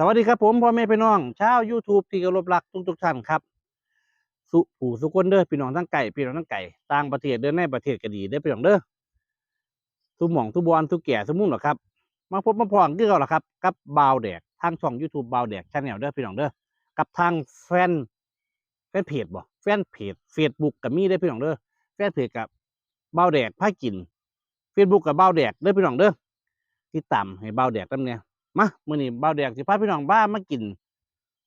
สวัสดีครับผมพ่อแม่พี่น้องชาว YouTube ที่เคารพรักทุกทุกท่านครับ สุผู้สุคนเด้อพี่น้องทั้งไก่พี่น้องทั้งไก่ต่างประเทศเด้อในประเทศก็ดีเด้อพี่น้องเด้อทุกหม่องทุกบอลทุกแก่ทุกมุมหรอครับ มาพบมาพรคือเก่าหรอครับ กับบาวแดกทางช่อง YouTube บาวแดกชาแนลเด้อพี่น้องเด้อกับทางแฟนแฟนเพจบ่แฟนเพจ Facebook กับมีเด้พี่น้องเด้อแฟนเพจกับบาวแดกพากิน Facebook กับบาวแดกเด้อพี่น้องเด้อที่ตามให้บาวแดกนำเนี่ย มามื้อนี้เบาแดกสิพาพี่น้องบ้ามากิน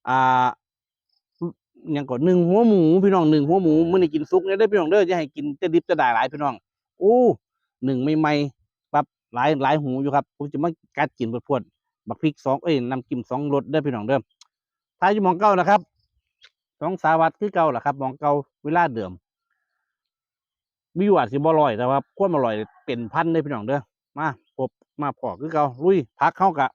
อ่าหยังก่อนหนึ่งหัวหมูพี่น้องหนึ่งหัวหมูมื้อนี้กินซุกเนี่ยได้อพี่น้องเด้ออย่าให้กินแต่ดิบจะได้หลายพี่น้องโอ้หนึ่งใหม่ๆแบบหลายหลายหูอยู่ครับผมจะมากัดกินพวดๆบักพริกสองเอ้ยน้ำจิ้มสองรสเด้อพี่น้องเด้อท้ายอยู่หมองเก่านะครับสองสาวัตคือเก่าแหละครับหมองเก่าเวลาเดิมมีอยู่อาจสิบ่อร่อยแต่ว่าความอร่อยเป็นพันเด้อพี่น้องเด้อมาพบมาพอคือเก่าลุยพักเข้ากะ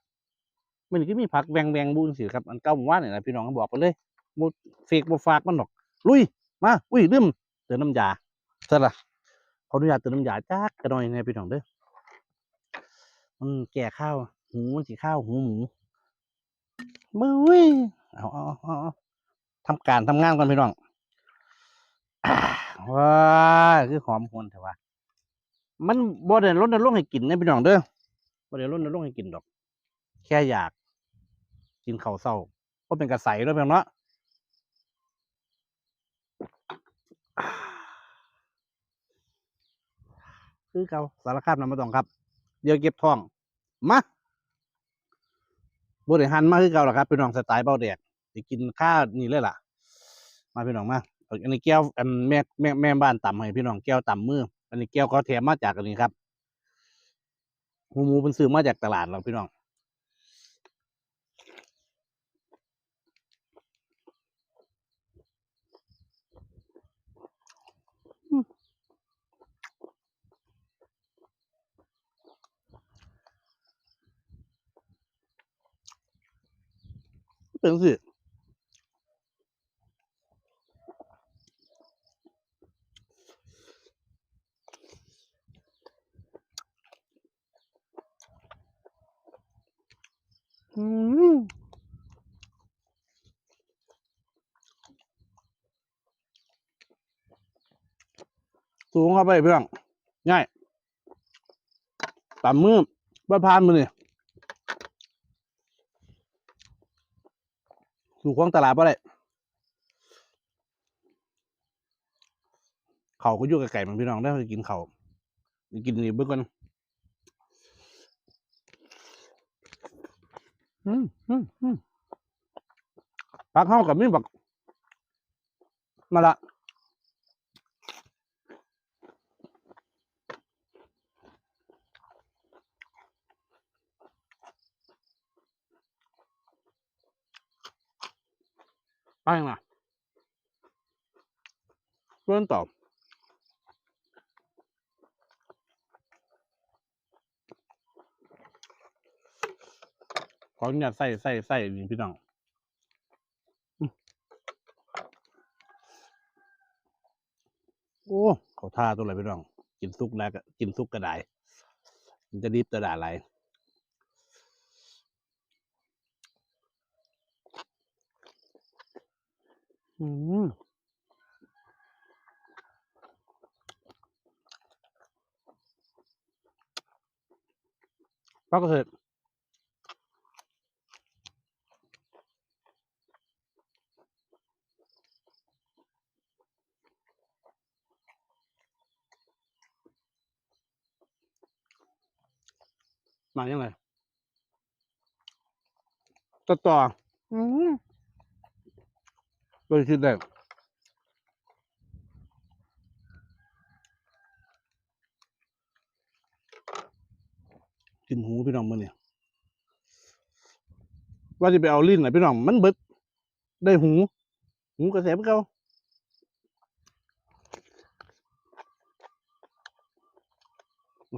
มันก็มีผักแวงแวงบุญสิครับอันเก่าหมู่บ้านนี่นะพี่น้องก็บอกไปเลยบ่เฟกบ่ฝากมันหรอก ลุยมาอุ้ยลืมเติมน้ำยาซะละขออนุญาตเติมน้ำยาจักกระหน่อยนะพี่น้องเด้อมันแก่ข้าวหูมันสีข้าวหูหมูมือเว้ยเอาเอาเอาทำการทำงานก่อนพี่น้องว้าคือหอมหวนแต่ว่า มันบ่ได้ลดน้ำลงให้กินนะพี่น้องเด้อบ่ได้ลดน้ำลงให้กินดอก แค่อยาก กินข้าวเศร้าก็เป็นกระใสด้วยเพียงเนาะคือเกาสารคามนำมาต้องครับ เดี๋ยวเก็บท้อง มาบริหันมาคือเก่าหรอครับพี่น้องสไตล์เบาแดดจะกินข้าวนี่เลยล่ะ มาพี่น้องมาอาอันนี้แก้วอันแม่แม่แม่บ้านต่ำให้พี่น้องแก้วต่ำมืออันนี้แก้วเขาแถมมาจากอันนี้ครับหมูหมูเป็นซื้อมาจากตลาดเราพี่น้อง เป็นสิอืมสูงเข้าไปเพื่อนง่ายต่ำมือบ้าพานมือนี่ย สู่ของตลาดบ่ได้เขาก็อยู่กับไก่มันพี่น้องได้ไปกินเขาไปกินนี่เบิ่งก่อนอืมอืมอืมปักเข้ากับมีบักมาละ ไปยังไงเพื่อนตอบขออนุญาตใส่ใส่ใส่นี่พี่น้องโอ้เขาท่าตัวอะไรพี่น้อง กินซุกแล้วก็กินซุกก็ได้มันจะรีบจะด่าอะไร อืมปักก็เสร็จมายังไงต่อต่ออืม ก็คิดได้กินหูพี่น้องมันเนี่ยว่าจะไปเอาลิ้นไหนพี่น้องมันเบิดได้หู หูกระแสเพื่อเก่า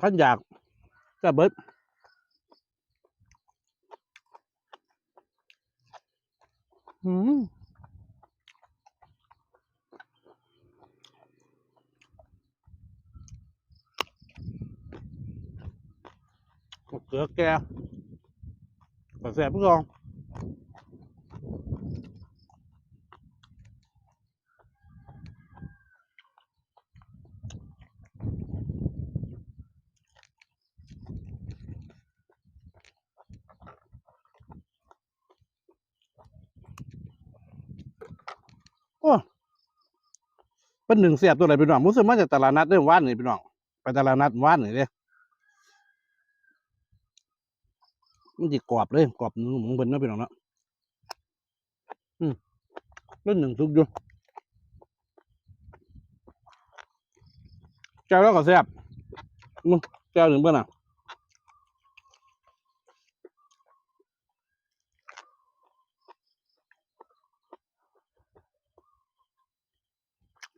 ขันอยากก็เบิดอืม เกลือแกกระแสเพื่อเก่าโอ้เป็นหนึ่งเสียบตัวไหนพี่น้องมุสมาจากตลาดนัดเรื่องว่านนี่พี่น้องไปตลาดนัดว่านนี่เด้ มันจะกรอบเลยกรอบหนุ่มเบิ่นเนาะพี่น้องเนาะอืมเป็นหนึ่งทุกอยู่แก้วแล้วก็แซ่บมึงแก้วหนึ่งเบิ่นอะ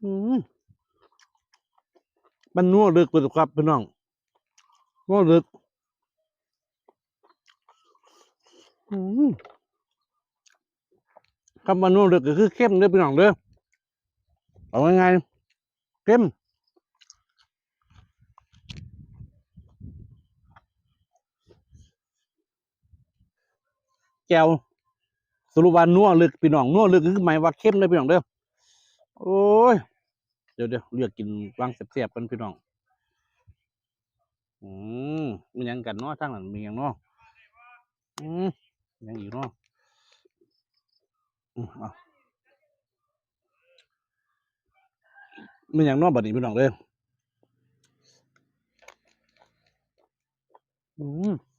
อืมมันนัวลึกไปครับพี่น้องนัวลึก อืม คำว่านัวลึกก็คือเข้มเด้อพี่น้องเด้อเอาไงายๆเข้มแก้วสรุปว่านัวลึกพี่น้องนัวลึกคือหมายว่าเข้มเด้อพี่น้องเด้อโอ้ยเดี๋ยวเดี๋ยวเลือกกินวางเสียบๆกันพี่น้องอืมมันยังกันเนาะทางนั้นมีหยังเนาะอืม ยังอีกเนาะอืมอะมันยังเนาะบัดนี้พี่น้องเด้ออืม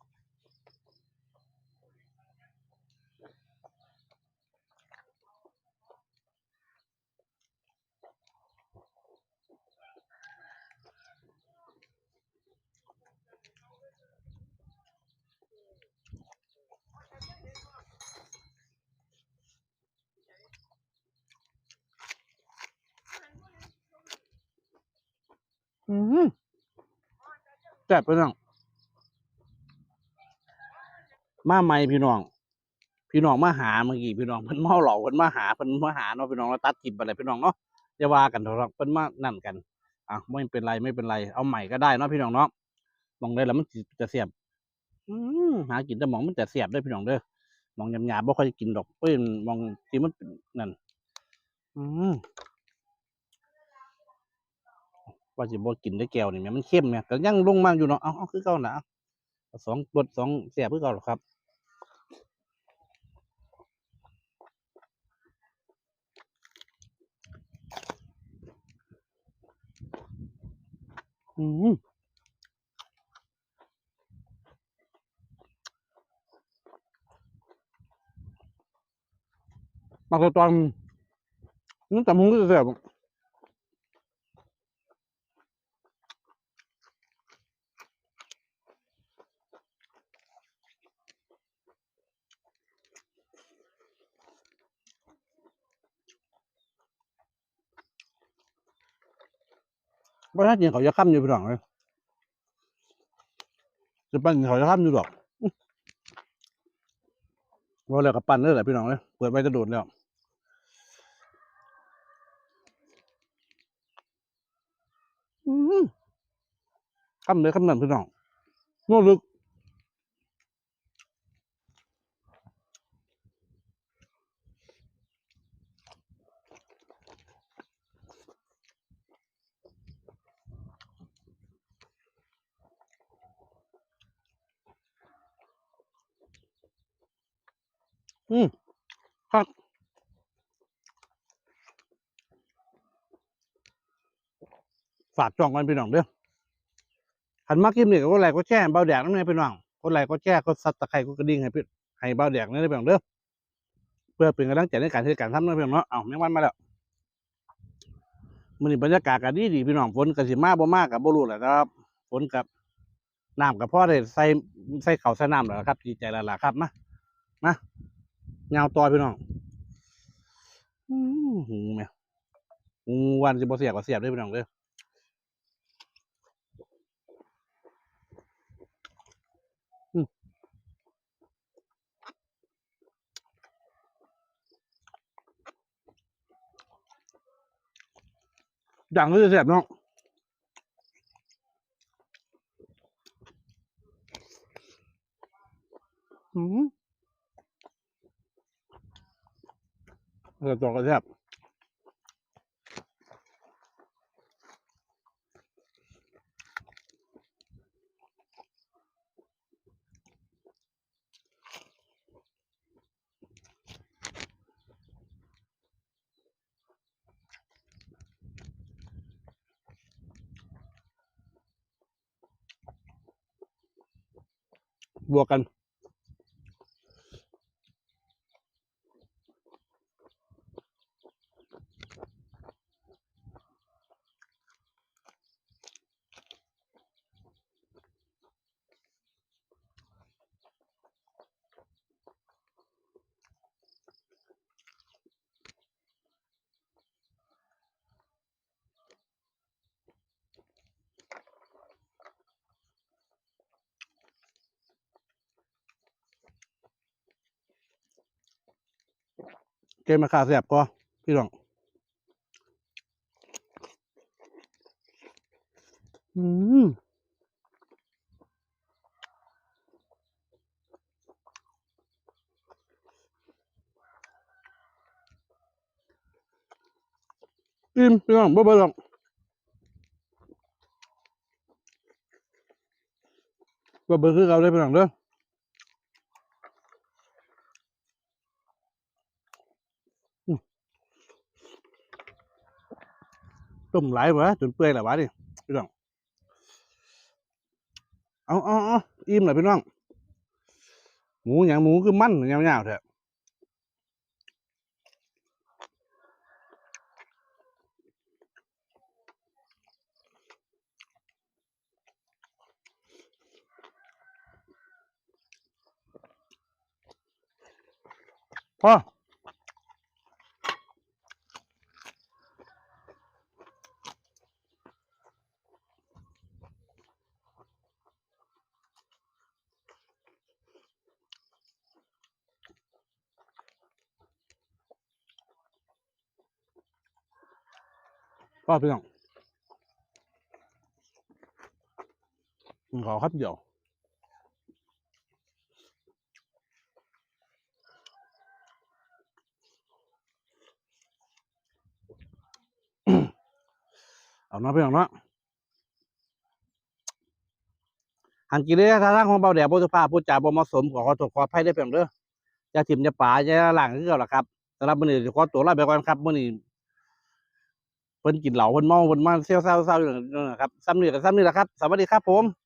อืมแซ่บพี่น้อง มาใหม่พี่น้อง พี่น้องมาหาเมื่อกี้พี่น้องเพิ่นเมาเหล่าเพิ่นมาหาเพิ่นมาหาเนาะพี่น้องแล้วตัดกินไปเลยพี่น้องเนาะอย่าว่ากันเถอะครับเพิ่นมานั่นกันอะไม่เป็นไรไม่เป็นไรเอาใหม่ก็ได้เนาะพี่น้องเนาะมองได้แล้วมันจะเสียบหากินแต่มองมันจะเสียบเด้พี่น้องเด้อมองหยาบๆบ่ค่อยกินดอกเอ้ยมองที่มันนนั่น อืม ว่าสิบ่กินได้แก้วนี่แหมมันเข้มแหมก็ยังลงมาอยู่เนาะเอาเอาคือเก่าน่ะสองรสสองเสียบคือเก่าหรอครับอืมมาตอนนั่แต่มึงก็จะแซ่บ ว่าถ้ากินเขาจะค้ำอยู่พี่น้องเลยจะปั้นเขาจะค้ำอยู่ดอกอื้อว่าแล้วกับปั้นเลยแหละพี่น้องเลยเปิดไปจะโดดแล้วอืมคำเลยคำนั้นพี่น้องโน่ลึก อืมครับฝากจองกันพี่น้องเด้อขันมากิมเนี่ยก็ไลค์ก็แช่เบาแดกน้ำเนี่ยพี่น้องก็ไลค์ก็แช่ก็ซับตะไคร้ก็กระดิ่งให้พี่ให้เบาแดกนี่ได้พี่น้องเด้อเพื่อเป็นกำลังใจในการที่การทำนะพี่น้องเนาะเอ้าแมงวันมาแล้วมื้อนี้บรรยากาศก็ดีดีพี่น้องฝนก็สิมาบ่มาก็บ่รู้แหละครับฝนกับน้ำกับพ่อได้ใส่ใส่เข้าใส่น้ำแล้วล่ะครับดีใจแล้วล่ะครับมามา เงาต่อพี่น้องหูแม่หูวันจะบ่เสียบก็เสียบได้พี่น้องเด้อดังก็จะเสียบเนาะอืม เออตัวกระแทบบวกกัน เกมมาขาแสบก็พี่น้องอืมอิ่มพี่น้องบ่เบิ่งหรอกบ่เบิ่งคือเราได้อพี่น้องเด้อ ต้มหลายบ่จนเปื่อยแล้ววะนี่พี่น้องเอาเอาเอาอิ่มเลยพี่น้อง หมูอย่างหมูคือมันยาวๆเถอะพ่อ พ่อพี่น้องกินขอครับเดี๋ยวเอาเนาะพี่น้องเนาะหันกินเลยท่าทางของเบาแดดบสุภาพพูดจาบ่เหมาะสมขอขอโทษขออภัยได้เพียงเด้ออย่าถิ่มอย่าป่าอย่าหลังคือเก่าล่ะครับสำหรับมื้อนี้ขอตัวลาไปก่อนครับมื้อนี้ เพิ่นกินเหล้าเพิ่นเมาเพิ่นมาเซี่ยวๆๆอยู่นั่นนะครับซ้ำนี่ก็ซ้ำนี่แหละครับ สวัสดีครับผม